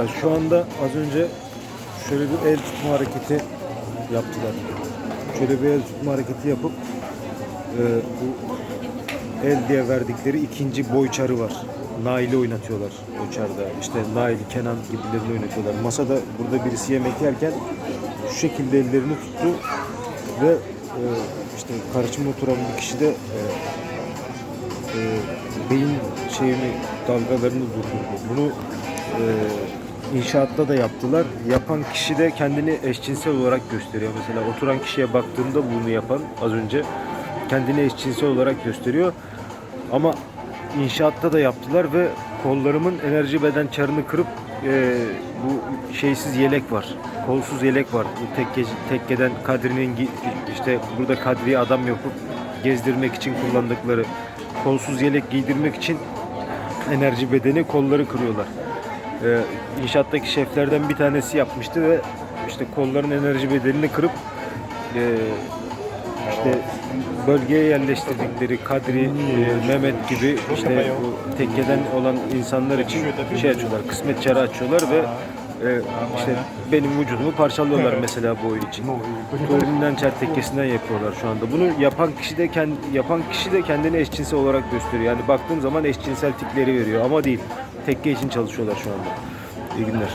Yani şu anda az önce şöyle bir el tutma hareketi yaptılar. Şöyle bir el tutma hareketi yapıp e, bu el diye verdikleri ikinci boyçarı var. Nail'i oynatıyorlar o çarda. İşte Nail, Kenan gibilerini oynatıyorlar. Masada burada birisi yemek yerken şu şekilde ellerini tuttu ve e, işte karşıma oturan bir kişi de e, e, beyin şeyini dalgalarını durdurdu. Bunu e, inşaatta da yaptılar. Yapan kişi de kendini eşcinsel olarak gösteriyor. Mesela oturan kişiye baktığımda bunu yapan az önce kendini eşcinsel olarak gösteriyor. Ama inşaatta da yaptılar ve kollarımın enerji beden çarını kırıp e, bu şeysiz yelek var. Kolsuz yelek var. Bu tekke, tekkeden Kadri'nin işte burada Kadri'yi adam yapıp gezdirmek için kullandıkları kolsuz yelek giydirmek için enerji bedeni kolları kırıyorlar. Ee, inşaattaki şeflerden bir tanesi yapmıştı ve işte kolların enerji bedenini kırıp e, işte bölgeye yerleştirdikleri Kadri, e, Mehmet gibi işte bu tekkeden olan insanlar için şey açıyorlar, kısmet çarı açıyorlar ve e, işte benim vücudumu parçalıyorlar mesela bu oyun için. Tuğrul'den çer tekkesinden yapıyorlar şu anda. Bunu yapan kişi de kendi, yapan kişi de kendini eşcinsel olarak gösteriyor. Yani baktığın zaman eşcinsel tipleri veriyor ama değil. Tekke için çalışıyorlar şu anda. İyi günler.